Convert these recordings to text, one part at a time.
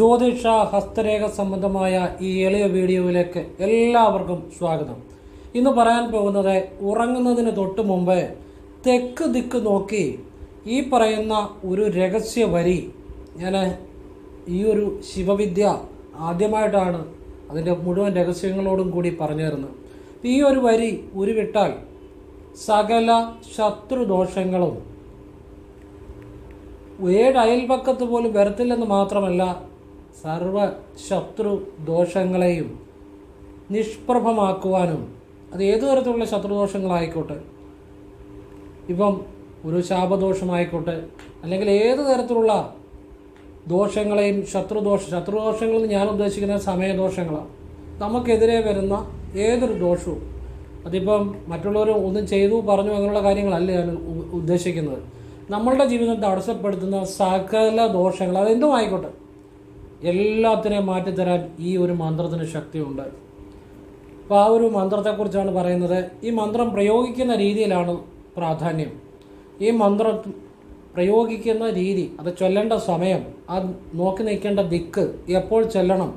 ജ്യോതിഷ ഹസ്തരേഖ സംബന്ധമായ ഈ എളിയ വീഡിയോയിലേക്ക് എല്ലാവർക്കും സ്വാഗതം. ഇന്ന് പറയാൻ പോകുന്നത് ഉറങ്ങുന്നതിന് തൊട്ട് മുമ്പ് തെക്ക് ദിക്ക് നോക്കി ഈ പറയുന്ന ഒരു രഹസ്യ വരി ഞാൻ ഈ ഒരു ശിവവിദ്യ ആദ്യമായിട്ടാണ് അതിന്റെ മുഴുവൻ രഹസ്യങ്ങളോടും കൂടി പറഞ്ഞു തരുന്നത്. ഈ ഒരു വരി ഉരുവിട്ടാൽ സകല ശത്രുദോഷങ്ങളും ഏഴ് അയൽപക്കത്ത് പോലും വരത്തില്ലെന്ന് മാത്രമല്ല സർവ ശത്രു ദോഷങ്ങളെയും നിഷ്പ്രഭമാക്കുവാനും അത് ഏതു തരത്തിലുള്ള ശത്രുദോഷങ്ങളായിക്കോട്ടെ? ഇപ്പം ഒരു ശാപദോഷമായിക്കോട്ടെ അല്ലെങ്കിൽ ഏത് തരത്തിലുള്ള ദോഷങ്ങളെയും ശത്രുദോഷ ശത്രുദോഷങ്ങളെന്ന് ഞാൻ ഉദ്ദേശിക്കുന്ന സമയദോഷങ്ങളാണ്. നമുക്കെതിരെ വരുന്ന ഏതൊരു ദോഷവും അതിപ്പം മറ്റുള്ളവർ ഒന്നും ചെയ്തു പറഞ്ഞു അങ്ങനെയുള്ള കാര്യങ്ങളല്ല ഞാൻ ഉദ്ദേശിക്കുന്നത്. നമ്മളുടെ ജീവിതം തടസ്സപ്പെടുത്തുന്ന സകല ദോഷങ്ങൾ അതെന്തും ആയിക്കോട്ടെ എല്ലാത്തിനെയും മാറ്റിത്തരാൻ ഈ ഒരു മന്ത്രത്തിന് ശക്തിയുണ്ട്. അപ്പോൾ ആ ഒരു മന്ത്രത്തെക്കുറിച്ചാണ് പറയുന്നത്. ഈ മന്ത്രം പ്രയോഗിക്കുന്ന രീതിയിലാണ് പ്രാധാന്യം. ഈ മന്ത്രം പ്രയോഗിക്കുന്ന രീതി അത് ചൊല്ലേണ്ട സമയം അത് നോക്കി നിൽക്കേണ്ട ദിക്ക് എപ്പോൾ ചെല്ലണം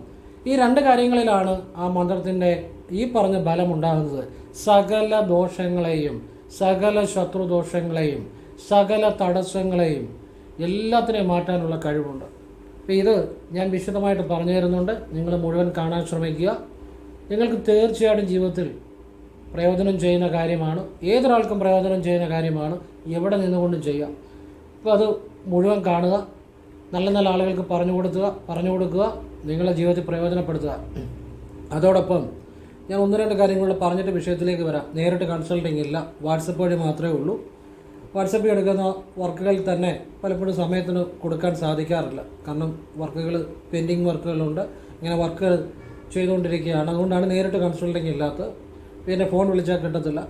ഈ രണ്ട് കാര്യങ്ങളിലാണ് ആ മന്ത്രത്തിന്റെ ഈ പറഞ്ഞ ബലം ഉണ്ടാകുന്നത് സകല ദോഷങ്ങളെയും സകല ശത്രുദോഷങ്ങളെയും സകല തടസ്സങ്ങളെയും എല്ലാത്തിനെയും മാറ്റാനുള്ള കഴിവുണ്ട്. അപ്പോൾ ഇത് ഞാൻ വിശദമായിട്ട് പറഞ്ഞു തരുന്നുണ്ട്. നിങ്ങൾ മുഴുവൻ കാണാൻ ശ്രമിക്കുക. നിങ്ങൾക്ക് തീർച്ചയായിട്ടും ജീവിതത്തിൽ പ്രയോജനം ചെയ്യുന്ന കാര്യമാണ്. ഏതൊരാൾക്കും പ്രയോജനം ചെയ്യുന്ന കാര്യമാണ്. എവിടെ നിന്നുകൊണ്ടും ചെയ്യാം. അപ്പോൾ അത് മുഴുവൻ കാണുക. നല്ല നല്ല ആളുകൾക്ക് പറഞ്ഞു കൊടുക്കുക പറഞ്ഞു കൊടുക്കുക നിങ്ങളുടെ ജീവിതത്തിൽ പ്രയോജനപ്പെടുത്തുക. അതോടൊപ്പം ഞാൻ ഒന്ന് രണ്ട് കാര്യങ്ങൾ പറഞ്ഞിട്ട് വിഷയത്തിലേക്ക് വരാം. നേരിട്ട് കൺസൾട്ടിങ് ഇല്ല. വാട്സപ്പ് വഴി മാത്രമേ ഉള്ളൂ. വാട്സപ്പിൽ എടുക്കുന്ന വർക്കുകൾ തന്നെ പലപ്പോഴും സമയത്തിന് കൊടുക്കാൻ സാധിക്കാറില്ല. കാരണം വർക്കുകൾ പെൻഡിങ് വർക്കുകളുണ്ട്. ഇങ്ങനെ വർക്കുകൾ ചെയ്തുകൊണ്ടിരിക്കുകയാണ്. അതുകൊണ്ടാണ് നേരിട്ട് കൺസൾട്ടിങ് ഇല്ലാത്തത് പിന്നെ ഫോൺ വിളിച്ചാൽ കിട്ടത്തില്ല.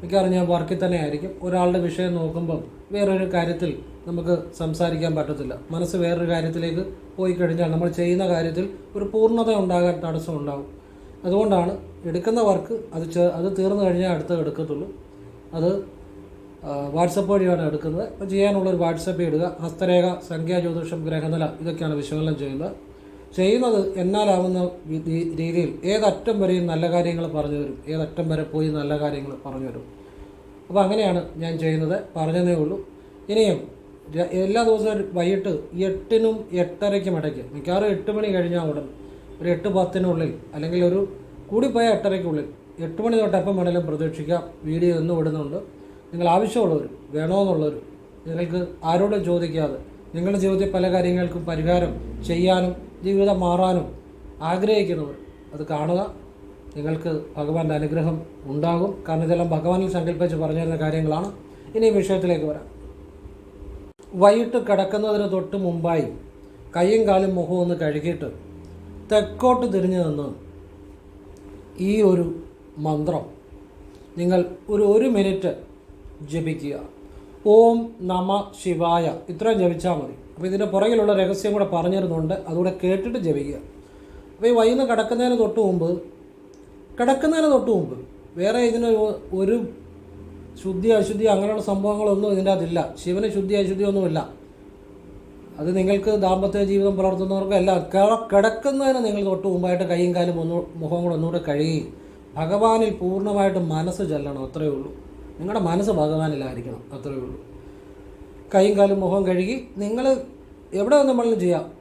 മിക്കവാറും ഞാൻ വർക്കിൽ തന്നെ ആയിരിക്കും. ഒരാളുടെ വിഷയം നോക്കുമ്പം വേറൊരു കാര്യത്തിൽ നമുക്ക് സംസാരിക്കാൻ പറ്റത്തില്ല. മനസ്സ് വേറൊരു കാര്യത്തിലേക്ക് പോയി കഴിഞ്ഞാൽ നമ്മൾ ചെയ്യുന്ന കാര്യത്തിൽ ഒരു പൂർണത ഉണ്ടാകാൻ തടസ്സം ഉണ്ടാകും അതുകൊണ്ടാണ് എടുക്കുന്ന വർക്ക് അത് അത് തീർന്നു കഴിഞ്ഞാൽ അടുത്ത് എടുക്കത്തുള്ളൂ. അത് വാട്സപ്പ് വഴിയാണ് എടുക്കുന്നത്. അപ്പോൾ ചെയ്യാനുള്ളൊരു വാട്സപ്പ് ഇടുക. ഹസ്തരേഖ സംഖ്യാ ജ്യോതിഷം ഗ്രഹനില ഇതൊക്കെയാണ് വിശകലനം ചെയ്യുന്നത്. ചെയ്യുന്നത് എന്നാലാവുന്ന രീതിയിൽ ഏതറ്റം വരെയും നല്ല കാര്യങ്ങൾ പറഞ്ഞു തരും. ഏതറ്റം വരെ പോയി നല്ല കാര്യങ്ങൾ പറഞ്ഞു തരും. അപ്പോൾ അങ്ങനെയാണ് ഞാൻ ചെയ്യുന്നത്. പറഞ്ഞതേ ഉള്ളൂ. ഇനിയും എല്ലാ ദിവസവും വൈകിട്ട് എട്ടിനും എട്ടരയ്ക്കും ഇടയ്ക്ക് മിക്കവാറും എട്ട് മണി കഴിഞ്ഞാൽ ഉടൻ ഒരു എട്ട് പത്തിനുള്ളിൽ അല്ലെങ്കിൽ ഒരു കൂടിപ്പോയ എട്ടരയ്ക്കുള്ളിൽ എട്ട് മണി തൊട്ട് എപ്പം വേണേലും പ്രതീക്ഷിക്കാം. വീഡിയോ ഇന്ന് ഇടുന്നുണ്ട്. നിങ്ങൾ ആവശ്യമുള്ളവർ വേണമെന്നുള്ളവരും നിങ്ങൾക്ക് ആരോടും ചോദിക്കാതെ നിങ്ങളുടെ ജീവിതത്തിൽ പല കാര്യങ്ങൾക്കും പരിഹാരം ചെയ്യാനും ജീവിതം മാറാനും ആഗ്രഹിക്കുന്നവർ അത് കാണുക. നിങ്ങൾക്ക് ഭഗവാന്റെ അനുഗ്രഹം ഉണ്ടാകും. കാരണം ഇതെല്ലാം ഭഗവാനിൽ സങ്കല്പിച്ച് പറഞ്ഞു തരുന്ന കാര്യങ്ങളാണ്. ഇനി വിഷയത്തിലേക്ക് വരാം. വൈകിട്ട് കിടക്കുന്നതിന് തൊട്ട് മുമ്പായി കയ്യും കാലും മുഖവും ഒന്ന് കഴുകിയിട്ട് തെക്കോട്ട് തിരിഞ്ഞു നിന്ന് ഈ ഒരു മന്ത്രം നിങ്ങൾ ഒരു ഒരു മിനിറ്റ് ജപിക്കുക. ഓം നമ ശിവായ. ഇത്രയും ജപിച്ചാൽ മതി. അപ്പോൾ ഇതിന്റെ പുറകിലുള്ള രഹസ്യം കൂടെ പറഞ്ഞിരുന്നുണ്ട്. അതുകൂടെ കേട്ടിട്ട് ജപിക്കുക. അപ്പോൾ ഈ വൈകുന്നേരം കിടക്കുന്നതിന് തൊട്ട് മുമ്പ് കിടക്കുന്നതിന് തൊട്ട് മുമ്പ് വേറെ ഇതിന് ഒരു- ശുദ്ധി അശുദ്ധി അങ്ങനെയുള്ള സംഭവങ്ങളൊന്നും ഇതിന്റെ അതില്ല ശിവന് ശുദ്ധി അശുദ്ധി ഒന്നുമില്ല. അത് നിങ്ങൾക്ക് ദാമ്പത്യ ജീവിതം പുലർത്തുന്നവർക്കും എല്ലാം കിട- കിടക്കുന്നതിന് നിങ്ങൾ തൊട്ട് മുമ്പായിട്ട് കൈയും കാലും ഒന്ന് മുഖം കൂടെ ഒന്നുകൂടെ കഴുകി. ഭഗവാനിൽ പൂർണമായിട്ട് മനസ്സ് ചെല്ലണം. അത്രയേ ഉള്ളൂ. നിങ്ങളുടെ മനസ്സ് ഭഗവാനിലായിരിക്കണം. അത്രയേ ഉള്ളൂ. കൈയും കാലും മുഖം കഴുകി നിങ്ങൾ എവിടെ നിന്ന് വേണമെങ്കിലും ചെയ്യാം.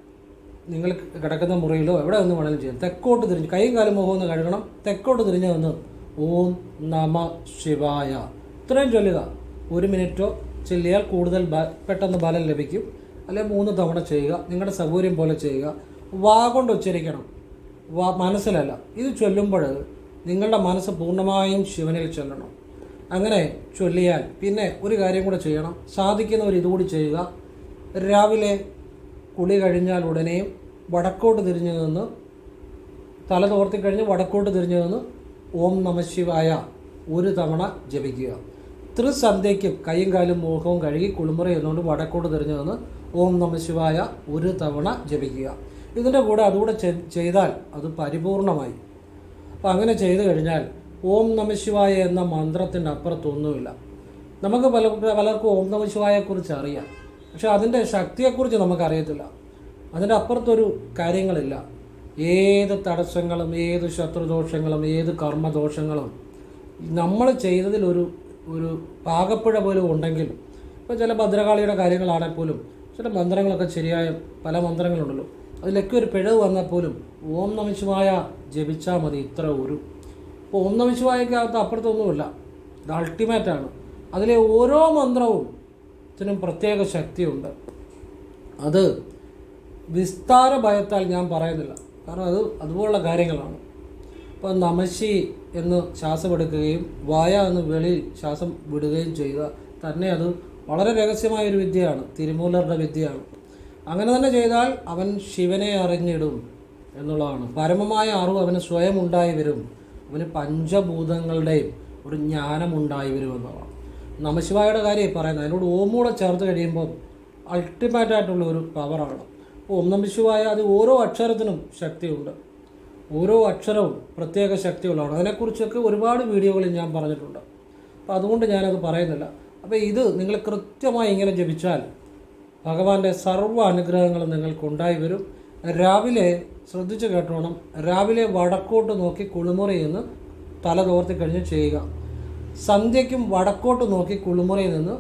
നിങ്ങൾ കിടക്കുന്ന മുറിയിലോ എവിടെ നിന്ന് വേണമെങ്കിലും ചെയ്യാം. തെക്കോട്ട് തിരിഞ്ഞ് കൈയും കാലും മുഖം ഒന്ന് കഴുകണം. തെക്കോട്ട് തിരിഞ്ഞ് നിന്ന് ഓം നമ ശിവായ. ഇത്രയും ചൊല്ലുക. ഒരു മിനിറ്റോ ചൊല്ലിയാൽ കൂടുതൽ പെട്ടെന്ന് ബലം ലഭിക്കും. അല്ലെങ്കിൽ മൂന്ന് തവണ ചെയ്യുക. നിങ്ങളുടെ സൗകര്യം പോലെ ചെയ്യുക. വാ കൊണ്ട് ഉച്ചരിക്കണം. വാ മനസ്സിലല്ല. ഇത് ചൊല്ലുമ്പോൾ നിങ്ങളുടെ മനസ്സ് പൂർണമായും ശിവനിൽ ചെല്ലണം. അങ്ങനെ ചൊല്ലിയാൽ പിന്നെ ഒരു കാര്യം കൂടെ ചെയ്യണം. സാധിക്കുന്നവർ ഇതുകൂടി ചെയ്യുക. രാവിലെ കുളി കഴിഞ്ഞാൽ ഉടനെയും വടക്കോട്ട് തിരിഞ്ഞു നിന്ന് തല തോർത്തി കഴിഞ്ഞ് വടക്കോട്ട് തിരിഞ്ഞു നിന്ന് ഓം നമശിവായ ഒരു തവണ ജപിക്കുക. ത്രിസന്ധ്യയ്ക്കും കൈയും കാലും മുഖവും കഴുകി കുളിമുറ എന്നുകൊണ്ട് വടക്കോട്ട് തിരിഞ്ഞു നിന്ന് ഓം നമശിവായ ഒരു തവണ ജപിക്കുക. ഇതിന്റെ കൂടെ അതുകൂടെ ചെയ്താൽ അത് പരിപൂർണമായി. അപ്പം അങ്ങനെ ചെയ്തു കഴിഞ്ഞാൽ ഓം നമശിവായ എന്ന മന്ത്രത്തിന്റെ അപ്പുറത്തൊന്നുമില്ല. നമുക്ക് പല പലർക്കും ഓം നമശിവായെക്കുറിച്ച് അറിയാം. പക്ഷെ അതിന്റെ ശക്തിയെക്കുറിച്ച് നമുക്കറിയത്തില്ല. അതിന്റെ അപ്പുറത്തൊരു കാര്യങ്ങളില്ല. ഏത് തടസ്സങ്ങളും ഏത് ശത്രുദോഷങ്ങളും ഏത് കർമ്മദോഷങ്ങളും നമ്മൾ ചെയ്തതിലൊരു ഒരു പാകപ്പുഴ പോലും ഉണ്ടെങ്കിലും ഇപ്പോൾ ചില ഭദ്രകാളിയുടെ കാര്യങ്ങളാണെങ്കിൽ പോലും ചില മന്ത്രങ്ങളൊക്കെ ശരിയായ പല മന്ത്രങ്ങളുണ്ടല്ലോ. അതിലൊക്കെ ഒരു പിഴവ് വന്നാൽ പോലും ഓം നമശിവായ ജപിച്ചാൽ മതി. ഇത്ര ഒരു ഇപ്പോൾ ഓം വിശ്വായക്കകത്ത് അപ്പുറത്തൊന്നുമില്ല. ഇത് അൾട്ടിമേറ്റാണ് അതിലെ ഓരോ മന്ത്രവും ഇതിനും പ്രത്യേക ശക്തിയുണ്ട്. അത് വിസ്താര ഭയത്താൽ ഞാൻ പറയുന്നില്ല. കാരണം അത് അതുപോലുള്ള കാര്യങ്ങളാണ്. ഇപ്പോൾ നമശി എന്ന് ശ്വാസം എടുക്കുകയും വായ എന്ന് വെളി ശ്വാസം വിടുകയും ചെയ്യുക തന്നെ അത് വളരെ രഹസ്യമായ ഒരു വിദ്യയാണ്. തിരുമൂലരുടെ വിദ്യയാണ്. അങ്ങനെ തന്നെ ചെയ്താൽ അവൻ ശിവനെ അറിഞ്ഞിടും എന്നുള്ളതാണ്. പരമമായ അറിവ് അവന് സ്വയം ഉണ്ടായി വരും. അവന് പഞ്ചഭൂതങ്ങളുടെയും ഒരു ജ്ഞാനം ഉണ്ടായി വരും എന്നുള്ളതാണ് നമശിവായുടെ കാര്യം പറയുന്നത് അതിനോട് ഓമൂടെ ചേർത്ത് കഴിയുമ്പോൾ അൾട്ടിമേറ്റായിട്ടുള്ള ഒരു പവറാണ് ഓം നമശിവായ അത് ഓരോ അക്ഷരത്തിനും ശക്തിയുണ്ട്. ഓരോ അക്ഷരവും പ്രത്യേക ശക്തിയുള്ളതാണ്. അതിനെക്കുറിച്ചൊക്കെ ഒരുപാട് വീഡിയോകളിൽ ഞാൻ പറഞ്ഞിട്ടുണ്ട്. അപ്പോൾ അതുകൊണ്ട് ഞാനത് പറയുന്നില്ല. അപ്പോൾ ഇത് നിങ്ങൾ കൃത്യമായി ഇങ്ങനെ ജപിച്ചാൽ ഭഗവാന്റെ സർവ അനുഗ്രഹങ്ങളും നിങ്ങൾക്ക് ഉണ്ടായി വരും. രാവിലെ ശ്രദ്ധിച്ചു കേട്ടോണം. രാവിലെ വടക്കോട്ട് നോക്കി കുളിമുറി നിന്ന് തല തോർത്തി കഴിഞ്ഞ് ചെയ്യുക. സന്ധ്യയ്ക്കും വടക്കോട്ട് നോക്കി കുളിമുറി നിന്ന്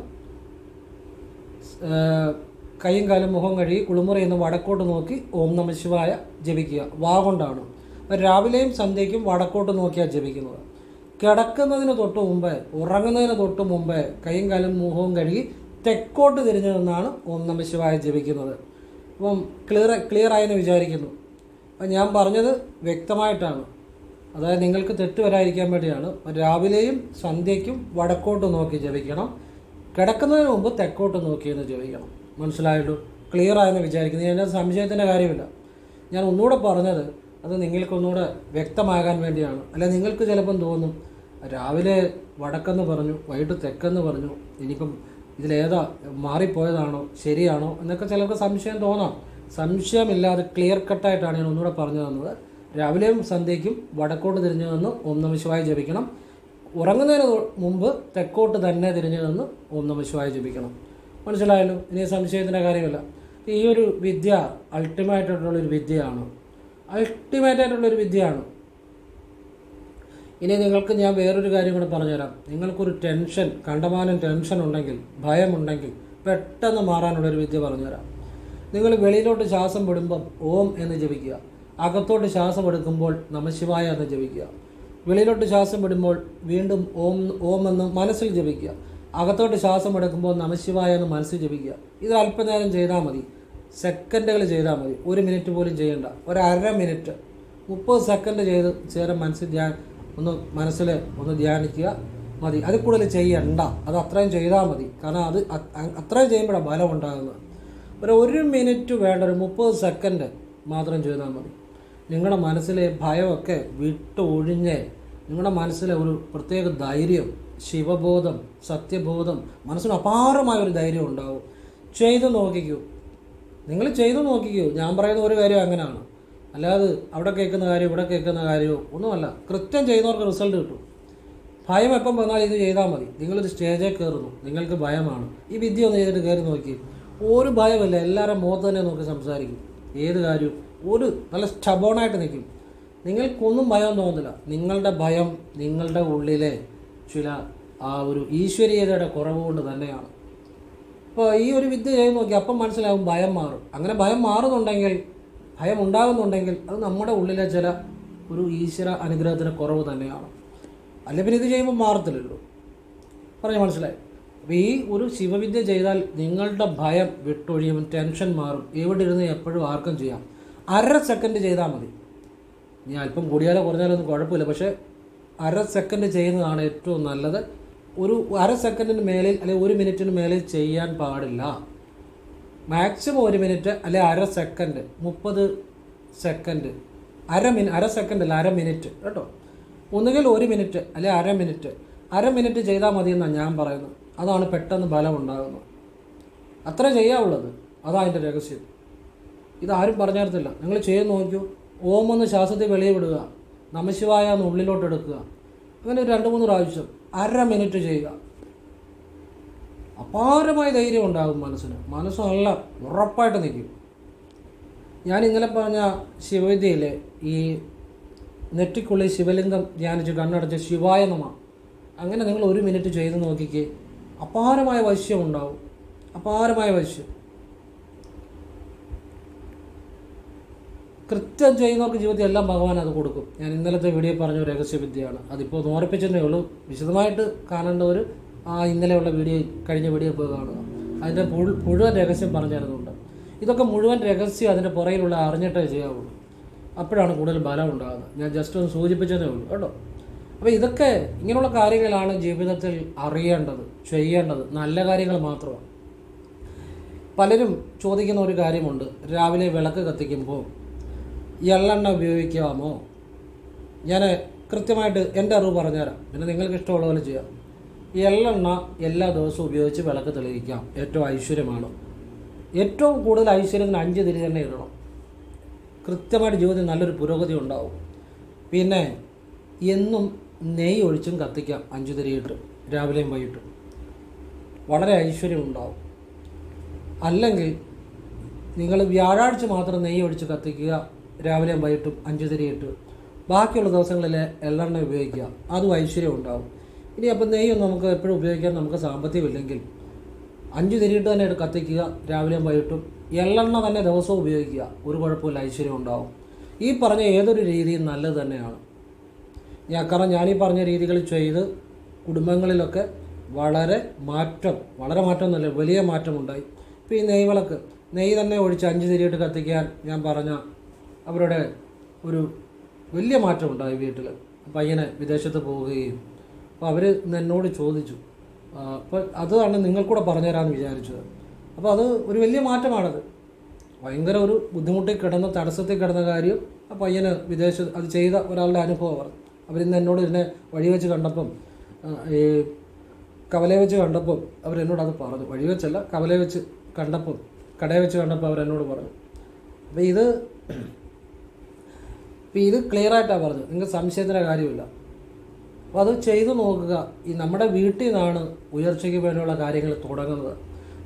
കൈയും കാലും മുഖം കഴുകി കുളിമുറി നിന്ന് വടക്കോട്ട് നോക്കി ഓം നമ ശിവായ ജപിക്കുക. വാ കൊണ്ടാണ്. അപ്പം രാവിലെയും സന്ധ്യയ്ക്കും വടക്കോട്ട് നോക്കിയാണ് ജപിക്കുന്നത്. കിടക്കുന്നതിന് തൊട്ട് മുമ്പേ ഉറങ്ങുന്നതിന് തൊട്ട് മുമ്പേ കൈയും കാലും മുഖവും കഴുകി തെക്കോട്ട് തിരിഞ്ഞു നിന്നാണ് ഓം നമ ശിവായ ജപിക്കുന്നത്. അപ്പം ക്ലിയർ ക്ലിയർ ആയെന്ന് വിചാരിക്കുന്നു. അപ്പം ഞാൻ പറഞ്ഞത് വ്യക്തമായിട്ടാണ്. അതായത് നിങ്ങൾക്ക് തെറ്റ് വരാതിരിക്കാൻ വേണ്ടിയാണ്. രാവിലെയും സന്ധ്യയ്ക്കും വടക്കോട്ട് നോക്കി ജപിക്കണം. കിടക്കുന്നതിന് മുമ്പ് തെക്കോട്ട് നോക്കിയെന്ന് ജപിക്കണം. മനസ്സിലായല്ലോ? ക്ലിയർ ആയെന്ന് വിചാരിക്കുന്നു. ഞാൻ സംശയത്തിന്റെ കാര്യമില്ല. ഞാൻ ഒന്നുകൂടെ പറഞ്ഞത് അത് നിങ്ങൾക്കൊന്നുകൂടെ വ്യക്തമാകാൻ വേണ്ടിയാണ്. അല്ല നിങ്ങൾക്ക് ചിലപ്പം തോന്നും രാവിലെ വടക്കെന്ന് പറഞ്ഞു വൈകിട്ട് തെക്കെന്ന് പറഞ്ഞു ഇനിയിപ്പം ഇതിലേതാ മാറിപ്പോയതാണോ ശരിയാണോ എന്നൊക്കെ ചിലർക്ക് സംശയം തോന്നാം. സംശയമില്ലാതെ ക്ലിയർ കട്ടായിട്ടാണ് ഞാൻ ഒന്നുകൂടെ പറഞ്ഞു തന്നത്. രാവിലെയും സന്ധ്യയ്ക്കും വടക്കോട്ട് തിരിഞ്ഞു നിന്ന് ഓം ജപിക്കണം. ഉറങ്ങുന്നതിന് മുമ്പ് തെക്കോട്ട് തന്നെ തിരിഞ്ഞു നിന്ന് ഓം ജപിക്കണം. മനസ്സിലായല്ലോ? ഇനി സംശയത്തിന്റെ കാര്യമില്ല. ഈ ഒരു വിദ്യ അൾട്ടിമേറ്റ് ആയിട്ടുള്ളൊരു വിദ്യയാണ്. അൾട്ടിമേറ്റ് ആയിട്ടുള്ളൊരു വിദ്യയാണ്. ഇനി നിങ്ങൾക്ക് ഞാൻ വേറൊരു കാര്യം കൂടെ പറഞ്ഞുതരാം. നിങ്ങൾക്കൊരു ടെൻഷൻ കണ്ടമാനം ടെൻഷൻ ഉണ്ടെങ്കിൽ ഭയമുണ്ടെങ്കിൽ പെട്ടെന്ന് മാറാനുള്ളൊരു വിദ്യ പറഞ്ഞുതരാം. നിങ്ങൾ വെളിയിലോട്ട് ശ്വാസം വിടുമ്പം ഓം എന്ന് ജപിക്കുക. അകത്തോട്ട് ശ്വാസം എടുക്കുമ്പോൾ നമശിവായ എന്ന് ജപിക്കുക. വെളിയിലോട്ട് ശ്വാസം വിടുമ്പോൾ വീണ്ടും ഓം ഓം എന്ന് മനസ്സിൽ ജപിക്കുക. അകത്തോട്ട് ശ്വാസം എടുക്കുമ്പോൾ നമശിവായ എന്ന് മനസ്സിൽ ജപിക്കുക. ഇത് അല്പനേരം ചെയ്താൽ മതി. സെക്കൻഡുകൾ ചെയ്താൽ മതി. ഒരു മിനിറ്റ് പോലും ചെയ്യേണ്ട. ഒരു അര മിനിറ്റ്. മുപ്പത് സെക്കൻഡ് ചെയ്ത് ചേരം മനസ്സിൽ ധ്യാൻ ഒന്ന് മനസ്സിൽ ഒന്ന് ധ്യാനിക്കുക മതി. അത് കൂടുതൽ ചെയ്യണ്ട. അത് അത്രയും ചെയ്താൽ മതി. കാരണം അത് അത്രയും ചെയ്യുമ്പോഴാണ് ബലം ഉണ്ടാകുന്നത് ഒരു ഒരു മിനിറ്റ് വേണ്ട ഒരു മുപ്പത് സെക്കൻഡ് മാത്രം ചെയ്താൽ മതി. നിങ്ങളുടെ മനസ്സിലെ ഭയമൊക്കെ വിട്ട് ഒഴിഞ്ഞ് നിങ്ങളുടെ മനസ്സിലെ ഒരു പ്രത്യേക ധൈര്യം ശിവബോധം സത്യബോധം മനസ്സിന് അപാരമായ ഒരു ധൈര്യം ഉണ്ടാവും. ചെയ്തു നോക്കിക്കൂ. നിങ്ങൾ ചെയ്തു നോക്കിക്കൂ. ഞാൻ പറയുന്ന ഒരു കാര്യം അങ്ങനെയാണ് അല്ലാതെ അവിടെ കേൾക്കുന്ന കാര്യം ഇവിടെ കേൾക്കുന്ന കാര്യമോ ഒന്നുമല്ല. കൃത്യം ചെയ്യുന്നവർക്ക് റിസൾട്ട് കിട്ടും. ഭയം എപ്പം വന്നാൽ ഇത് ചെയ്താൽ മതി. നിങ്ങളൊരു സ്റ്റേജിൽ കയറുന്നു. നിങ്ങൾക്ക് ഭയമാണ്. ഈ വിദ്യ ഒന്ന് ചെയ്തിട്ട് കയറി നോക്കി. ഒരു ഭയമില്ല. എല്ലാവരും മുഖത്ത് തന്നെ നോക്കി സംസാരിക്കും. ഏത് കാര്യവും. ഒരു നല്ല സ്റ്റബോണായിട്ട് നിൽക്കും. നിങ്ങൾക്കൊന്നും ഭയം തോന്നുന്നില്ല നിങ്ങളുടെ ഭയം നിങ്ങളുടെ ഉള്ളിലെ ചില ആ ഒരു ഈശ്വരീയതയുടെ കുറവ് കൊണ്ട് തന്നെയാണ്. അപ്പോൾ ഈ ഒരു വിദ്യ ചെയ്ത് നോക്കി അപ്പം മനസ്സിലാവും ഭയം മാറും. അങ്ങനെ ഭയം മാറുന്നുണ്ടെങ്കിൽ ഭയം ഉണ്ടാകുന്നുണ്ടെങ്കിൽ അത് നമ്മുടെ ഉള്ളിലെ ചില ഒരു ഈശ്വര അനുഗ്രഹത്തിന് കുറവ് തന്നെയാണ്. അല്ലെ പിന്നെ ഇത് ചെയ്യുമ്പോൾ മാറത്തില്ലല്ലോ. പറഞ്ഞു മനസ്സിലായി? അപ്പോൾ ഈ ഒരു ശിവവിദ്യ ചെയ്താൽ നിങ്ങളുടെ ഭയം വിട്ടൊഴിയും ടെൻഷൻ മാറും. എവിടെ ഇരുന്ന് എപ്പോഴും ആർക്കും ചെയ്യാം. അര സെക്കൻഡ് ചെയ്താൽ മതി. ഇനി അല്പം കൂടിയാലോ കുറഞ്ഞാലോ ഒന്നും കുഴപ്പമില്ല. പക്ഷേ അര സെക്കൻഡ് ചെയ്യുന്നതാണ് ഏറ്റവും നല്ലത്. ഒരു അര സെക്കൻഡിന് മേലിൽ അല്ലെങ്കിൽ ഒരു മിനിറ്റിന് മേലിൽ ചെയ്യാൻ പാടില്ല. മാക്സിമം ഒരു മിനിറ്റ് അല്ലെ അര സെക്കൻഡ് മുപ്പത് സെക്കൻഡ് അര മിനി അര സെക്കൻഡ് അല്ല അര മിനിറ്റ് കേട്ടോ? ഒന്നുകിൽ ഒരു മിനിറ്റ് അല്ലെ അര മിനിറ്റ് അര മിനിറ്റ് ചെയ്താൽ മതി എന്നാണ് ഞാൻ പറയുന്നത്. അതാണ് പെട്ടെന്ന് ബലം ഉണ്ടാകുന്നത് അത്ര ചെയ്യാവുള്ളത്. അതാണ് അതിന്റെ രഹസ്യം. ഇതാരും പറഞ്ഞു തരത്തില്ല. നിങ്ങൾ ചെയ്ത് നോക്കൂ. ഓം ഒന്ന് ശ്വാസത്തെ വെളിയിൽ വിടുക. നമശിവായ ഒന്ന് ഉള്ളിലോട്ട് എടുക്കുക. അങ്ങനെ ഒരു രണ്ട് മൂന്ന് പ്രാവശ്യം അര മിനിറ്റ് ചെയ്യുക. അപാരമായ ധൈര്യം ഉണ്ടാകും മനസ്സിന്. മനസ്സ് ഉറപ്പായിട്ട് നിൽക്കും. ഞാൻ ഇന്നലെ പറഞ്ഞ ശിവവിദ്യയിൽ ഈ നെറ്റിക്കുള്ളിൽ ശിവലിംഗം ധ്യാനിച്ച് കണ്ണടച്ച് ശിവായ നമ അങ്ങനെ നിങ്ങൾ ഒരു മിനിറ്റ് ചെയ്ത് നോക്കിക്ക് അപാരമായ വശ്യം ഉണ്ടാവും. അപാരമായ വശ്യം. കൃത്യം ചെയ്യുന്നവർക്ക് ജീവിതത്തിൽ എല്ലാം ഭഗവാൻ അത് കൊടുക്കും. ഞാൻ ഇന്നലത്തെ വീഡിയോ പറഞ്ഞ ഒരു രഹസ്യവിദ്യയാണ്. അതിപ്പോൾ ഓർപ്പിച്ചതേ ഉള്ളൂ. വിശദമായിട്ട് കാണേണ്ടവർ ആ ഇന്നലെയുള്ള വീഡിയോ കഴിഞ്ഞ വീഡിയോ പോയി കാണുക അതിന്റെ മുഴുവൻ രഹസ്യം പറഞ്ഞു തരുന്നുണ്ട് ഇതൊക്കെ മുഴുവൻ രഹസ്യം അതിന്റെ പുറകിലുള്ള അറിഞ്ഞിട്ടേ ചെയ്യാവുള്ളൂ. അപ്പോഴാണ് കൂടുതൽ ബലം ഉണ്ടാകുന്നത്. ഞാൻ ജസ്റ്റ് ഒന്ന് സൂചിപ്പിച്ചതേ ഉള്ളൂ കേട്ടോ. അപ്പോൾ ഇതൊക്കെ ഇങ്ങനെയുള്ള കാര്യങ്ങളാണ് ജീവിതത്തിൽ അറിയേണ്ടത് ചെയ്യേണ്ടത് നല്ല കാര്യങ്ങൾ മാത്രമാണ്. പലരും ചോദിക്കുന്ന ഒരു കാര്യമുണ്ട്. രാവിലെ വിളക്ക് കത്തിക്കുമ്പോൾ എള്ളെണ്ണ ഉപയോഗിക്കാമോ? ഞാൻ കൃത്യമായിട്ട് എന്റെ അറിവ് പറഞ്ഞുതരാം. പിന്നെ നിങ്ങൾക്ക് ഇഷ്ടമുള്ള പോലെ ചെയ്യാം. എള്ളെണ്ണ എല്ലാ ദിവസവും ഉപയോഗിച്ച് വിളക്ക് തെളിയിക്കാം. ഏറ്റവും ഐശ്വര്യമാണ്. ഏറ്റവും കൂടുതൽ ഐശ്വര്യത്തിന് അഞ്ച് തിരി തന്നെ ഇടണം. കൃത്യമായിട്ട് ജീവിതത്തിൽ നല്ലൊരു പുരോഗതി ഉണ്ടാവും. പിന്നെ എന്നും നെയ്യ് ഒഴിച്ചും കത്തിക്കാം അഞ്ചു തിരിയിട്ട് രാവിലെയും വൈകിട്ടും. വളരെ ഐശ്വര്യം ഉണ്ടാവും. അല്ലെങ്കിൽ നിങ്ങൾ വ്യാഴാഴ്ച മാത്രം നെയ്യ് ഒഴിച്ച് കത്തിക്കുക രാവിലെയും വൈകിട്ടും അഞ്ചു തിരിയിട്ട് ബാക്കിയുള്ള ദിവസങ്ങളിൽ എള്ളെണ്ണ ഉപയോഗിക്കുക. അതും ഐശ്വര്യം ഉണ്ടാവും. ഇനി അപ്പം നെയ്യൊന്നും നമുക്ക് എപ്പോഴും ഉപയോഗിക്കാൻ നമുക്ക് സാമ്പത്തികമില്ലെങ്കിൽ. അഞ്ച് തിരിയിട്ട് തന്നെ കത്തിക്കുക. രാവിലെയും വൈകിട്ടും. എള്ളെണ്ണ തന്നെ ദിവസവും ഉപയോഗിക്കുക. ഒരു കുഴപ്പമില്ല. ഐശ്വര്യം ഉണ്ടാവും. ഈ പറഞ്ഞ ഏതൊരു രീതിയും നല്ലത് തന്നെയാണ്. ഞാൻ കാരണം ഞാനീ പറഞ്ഞ രീതികൾ ചെയ്ത് കുടുംബങ്ങളിലൊക്കെ വളരെ മാറ്റം വളരെ മാറ്റം എന്നല്ല വലിയ മാറ്റമുണ്ടായി. ഇപ്പോൾ ഈ നെയ് വിളക്ക്. നെയ്യ് തന്നെ ഒഴിച്ച് അഞ്ച് തിരിയിട്ട് കത്തിക്കാൻ ഞാൻ പറഞ്ഞ അവരുടെ ഒരു വലിയ മാറ്റമുണ്ടായി വീട്ടിൽ പയ്യനെ വിദേശത്ത് പോവുകയും അപ്പോൾ അവർ എന്നോട് ചോദിച്ചു. അപ്പോൾ അതാണ് നിങ്ങൾക്കൂടെ പറഞ്ഞുതരാമെന്ന് വിചാരിച്ചത്. അപ്പോൾ അത് ഒരു വലിയ മാറ്റമാണത്. ഭയങ്കര ഒരു ബുദ്ധിമുട്ടിൽ കിടന്ന തടസ്സത്തിൽ കിടന്ന കാര്യം ആ പയ്യന് വിദേശ അത് ചെയ്ത ഒരാളുടെ അനുഭവം പറഞ്ഞു അവരിന്ന് എന്നോട് ഇതിനെ വഴി വെച്ച് കണ്ടപ്പം ഈ കവലയെ വെച്ച് കണ്ടപ്പം അവരെന്നോട് അത് പറഞ്ഞു. വഴി വെച്ചല്ല കവലയെ വെച്ച് കണ്ടപ്പം കടയെ വെച്ച് കണ്ടപ്പോൾ അവരെന്നോട് പറഞ്ഞു. അപ്പോൾ ഇത് ഇത് ക്ലിയറായിട്ടാണ് പറഞ്ഞത്. നിങ്ങൾക്ക് സംശയത്തിന്റെ കാര്യമില്ല. അപ്പോൾ അത് ചെയ്തു നോക്കുക. ഈ നമ്മുടെ വീട്ടിൽ നിന്നാണ് ഉയർച്ചയ്ക്ക് വേണ്ടിയുള്ള കാര്യങ്ങൾ തുടങ്ങുന്നത്.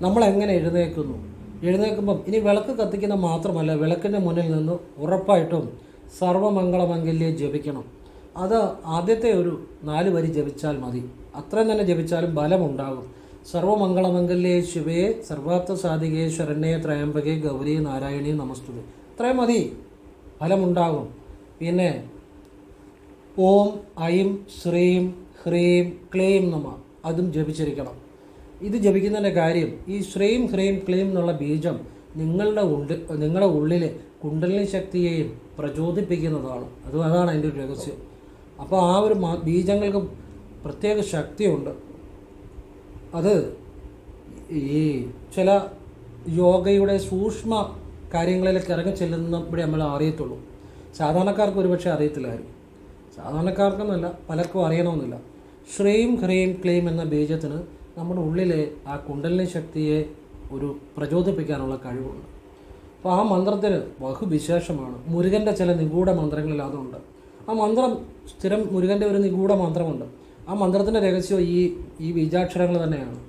നമ്മൾ എങ്ങനെ എഴുന്നേൽക്കുന്നു? എഴുന്നേൽക്കുമ്പം ഇനി വിളക്ക് കത്തിക്കുന്ന മാത്രമല്ല വിളക്കിന്റെ മുന്നിൽ നിന്ന് ഉറപ്പായിട്ടും സർവമംഗളമംഗല്യം ജപിക്കണം. അത് ആദ്യത്തെ ഒരു നാല് വരി ജപിച്ചാൽ മതി. അത്രയും തന്നെ ജപിച്ചാലും ബലമുണ്ടാകും സർവമംഗളമംഗല്യേ ശിവയെ സർവാർത്ഥ സാധികയെ ശരണ്യെ ത്രയംബകെ ഗൗരി നാരായണി നമസ്തുതി. അത്രയും മതി. ഫലമുണ്ടാകും. പിന്നെ ഓം ഐം ശ്രീം ഹ്രീം ക്ലീം നമ. അതും ജപിച്ചിരിക്കണം. ഇത് ജപിക്കുന്നതിന്റെ കാര്യം ഈ ശ്രീം ഹ്രീം ക്ലീം എന്നുള്ള ബീജം നിങ്ങളുടെ ഉള്ളിൽ നിങ്ങളുടെ ഉള്ളിലെ കുണ്ടലിനി ശക്തിയെയും പ്രചോദിപ്പിക്കുന്നതാണ്. അത് അതാണ് അതിന്റെ ഒരു രഹസ്യം. അപ്പോൾ ആ ഒരു ബീജങ്ങൾക്ക് പ്രത്യേക ശക്തിയുണ്ട്. അത് ഈ ചില യോഗയുടെ സൂക്ഷ്മ കാര്യങ്ങളിലേക്ക് ഇറങ്ങി ചെല്ലുന്നപ്പോഴേ നമ്മൾ അറിയത്തുള്ളൂ. സാധാരണക്കാർക്ക് ഒരുപക്ഷെ അറിയത്തില്ലായിരിക്കും. സാധാരണക്കാർക്കെന്നല്ല പലർക്കും അറിയണമെന്നില്ല. ശ്രീം ഹ്രീം ക്ലീം എന്ന ബീജത്തിന് നമ്മുടെ ഉള്ളിലെ ആ കുണ്ടലിനി ശക്തിയെ ഒരു പ്രചോദിപ്പിക്കാനുള്ള കഴിവുണ്ട്. അപ്പോൾ ആ മന്ത്രത്തിന് ബഹുവിശേഷമാണ്. മുരുകന്റെ ചില നിഗൂഢ മന്ത്രങ്ങളിൽ അതുണ്ട്. ആ മന്ത്രം സ്ഥിരം മുരുകന്റെ ഒരു നിഗൂഢ മന്ത്രമുണ്ട്. ആ മന്ത്രത്തിന്റെ രഹസ്യം ഈ ഈ ബീജാക്ഷരങ്ങൾ തന്നെയാണ്.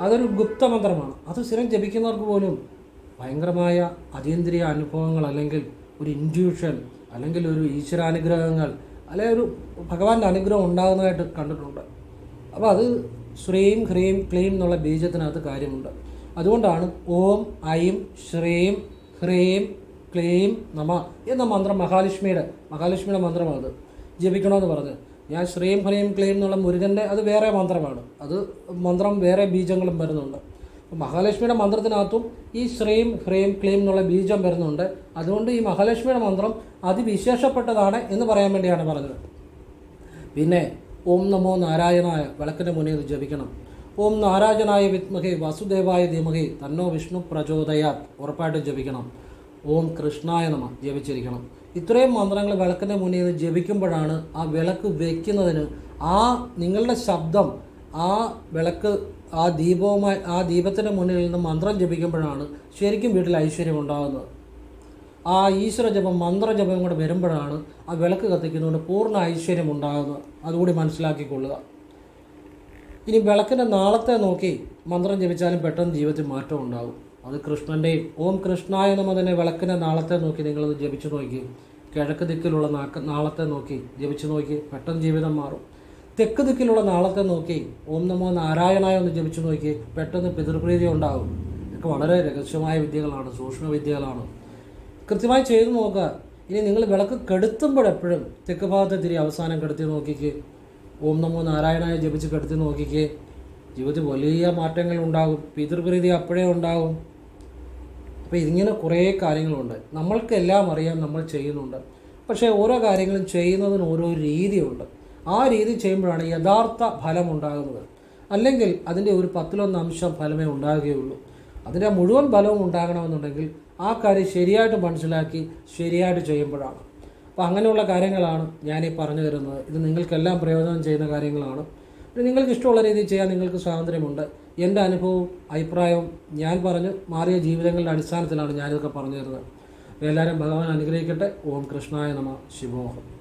അതൊരു ഗുപ്ത മന്ത്രമാണ്. അത് സ്ഥിരം ജപിക്കുന്നവർക്ക് പോലും ഭയങ്കരമായ അതീന്ദ്രിയ അനുഭവങ്ങൾ അല്ലെങ്കിൽ ഒരു ഇൻഡ്യൂഷൻ അല്ലെങ്കിൽ ഒരു ഈശ്വരാനുഗ്രഹങ്ങൾ അല്ലെങ്കിൽ ഒരു ഭഗവാന്റെ അനുഗ്രഹം ഉണ്ടാകുന്നതായിട്ട് കണ്ടിട്ടുണ്ട്. അപ്പോൾ അത് ശ്രീം ഹ്രീം ക്ലീം എന്നുള്ള ബീജത്തിനകത്ത് കാര്യമുണ്ട്. അതുകൊണ്ടാണ് ഓം ഐം ശ്രീം ഹ്രീം ക്ലീം നമ എന്ന മന്ത്രം മഹാലക്ഷ്മിയുടെ മഹാലക്ഷ്മിയുടെ മന്ത്രമാണ് അത് ജപിക്കണമെന്ന് പറഞ്ഞ്. ഞാൻ ശ്രീം ഹ്രീം ക്ലീം എന്നുള്ള മുരുകന്റെ അത് വേറെ മന്ത്രമാണ്. അത് മന്ത്രം വേറെ ബീജങ്ങളും വരുന്നുണ്ട്. മഹാലക്ഷ്മിയുടെ മന്ത്രത്തിനകത്തും ഈ ശ്രീം ഹ്രീം ക്ലീം എന്നുള്ള ബീജം വരുന്നുണ്ട്. അതുകൊണ്ട് ഈ മഹാലക്ഷ്മിയുടെ മന്ത്രം അതിവിശേഷപ്പെട്ടതാണ് എന്ന് പറയാൻ വേണ്ടിയാണ് പറഞ്ഞത്. പിന്നെ ഓം നമോ നാരായണായ വിളക്കിന്റെ മുന്നിൽ ജപിക്കണം. ഓം നാരായണായ വിത്മഹി വാസുദേവായ ധീമഹി തന്നോ വിഷ്ണു പ്രചോദയാത് ഉറപ്പായിട്ടും ജപിക്കണം. ഓം കൃഷ്ണായ നമ ജപിച്ചിരിക്കണം. ഇത്രയും മന്ത്രങ്ങൾ വിളക്കിന്റെ മുന്നിൽ നിന്ന് ജപിക്കുമ്പോഴാണ് ആ വിളക്ക് വയ്ക്കുന്നതിന് ആ നിങ്ങളുടെ ശബ്ദം ആ വിളക്ക് ആ ദീപവുമായി ആ ദീപത്തിന്റെ മുന്നിൽ നിന്ന് മന്ത്രം ജപിക്കുമ്പോഴാണ് ശരിക്കും വീട്ടിൽ ഐശ്വര്യം ഉണ്ടാകുന്നത്. ആ ഈശ്വര ജപം മന്ത്രജപം കൂടെ വരുമ്പോഴാണ് ആ വിളക്ക് കത്തിക്കുന്നതുകൊണ്ട് പൂർണ ഐശ്വര്യം ഉണ്ടാകുന്നത്. അതുകൂടി മനസ്സിലാക്കിക്കൊള്ളുക. ഇനി വിളക്കിന്റെ നാളത്തെ നോക്കി മന്ത്രം ജപിച്ചാലും പെട്ടെന്ന് ജീവിതത്തിൽ മാറ്റം ഉണ്ടാകും. അത് കൃഷ്ണന്റെയും ഓം കൃഷ്ണായ നമ തന്നെ വിളക്കിന്റെ നാളത്തെ നോക്കി നിങ്ങളത് ജപിച്ചു നോക്കി. കിഴക്ക് ദിക്കിലുള്ള നാളത്തെ നോക്കി ജപിച്ചു നോക്കി പെട്ടെന്ന് ജീവിതം മാറും. തെക്ക് ദിക്കിലുള്ള നാളത്തെ നോക്കി ഓം നമോ നാരായണായ ഒന്ന് ജപിച്ചു നോക്കി പെട്ടെന്ന് പിതൃപ്രീതി ഉണ്ടാകും. ഇതൊക്കെ വളരെ രഹസ്യമായ വിദ്യകളാണ് സൂക്ഷ്മ വിദ്യകളാണ്. കൃത്യമായി ചെയ്തു നോക്കുക. ഇനി നിങ്ങൾ വിളക്ക് കെടുത്തുമ്പോഴെപ്പോഴും തെക്ക് ഭാഗത്തെ തിരി അവസാനം കെടുത്തി നോക്കിക്ക്. ഓം നമോ നാരായണായ ജപിച്ച് കെടുത്തി നോക്കിക്ക്. ജീവിതത്തിൽ വലിയ മാറ്റങ്ങൾ ഉണ്ടാകും പിതൃപ്രീതി അപ്പോഴേ ഉണ്ടാകും. അപ്പോൾ ഇങ്ങനെ കുറേ കാര്യങ്ങളുണ്ട്. നമ്മൾക്കെല്ലാം അറിയാം നമ്മൾ ചെയ്യുന്നുണ്ട്. പക്ഷേ ഓരോ കാര്യങ്ങളും ചെയ്യുന്നതിന് ഓരോ രീതിയുണ്ട്. ആ രീതി ചെയ്യുമ്പോഴാണ് യഥാർത്ഥ ഫലം ഉണ്ടാകുന്നത് അല്ലെങ്കിൽ അതിന്റെ ഒരു പത്തിലൊന്ന് അംശം ഫലമേ ഉണ്ടാകുകയുള്ളൂ. അതിന്റെ മുഴുവൻ ഫലവും ഉണ്ടാകണമെന്നുണ്ടെങ്കിൽ ആ കാര്യം ശരിയായിട്ട് മനസ്സിലാക്കി ശരിയായിട്ട് ചെയ്യുമ്പോഴാണ്. അപ്പോൾ അങ്ങനെയുള്ള കാര്യങ്ങളാണ് ഞാനീ പറഞ്ഞു തരുന്നത്. ഇത് നിങ്ങൾക്കെല്ലാം പ്രയോജനം ചെയ്യുന്ന കാര്യങ്ങളാണ്. ഇത് നിങ്ങൾക്ക് ഇഷ്ടമുള്ള രീതിയിൽ ചെയ്യാൻ നിങ്ങൾക്ക് സ്വാതന്ത്ര്യമുണ്ട്. എന്റെ അനുഭവവും അഭിപ്രായവും ഞാൻ പറഞ്ഞു മാറിയ ജീവിതങ്ങളുടെ അടിസ്ഥാനത്തിലാണ് ഞാനിതൊക്കെ പറഞ്ഞു തരുന്നത്. എല്ലാവരും ഭഗവാൻ അനുഗ്രഹിക്കട്ടെ. ഓം കൃഷ്ണായ നമ. ശിവോഹം.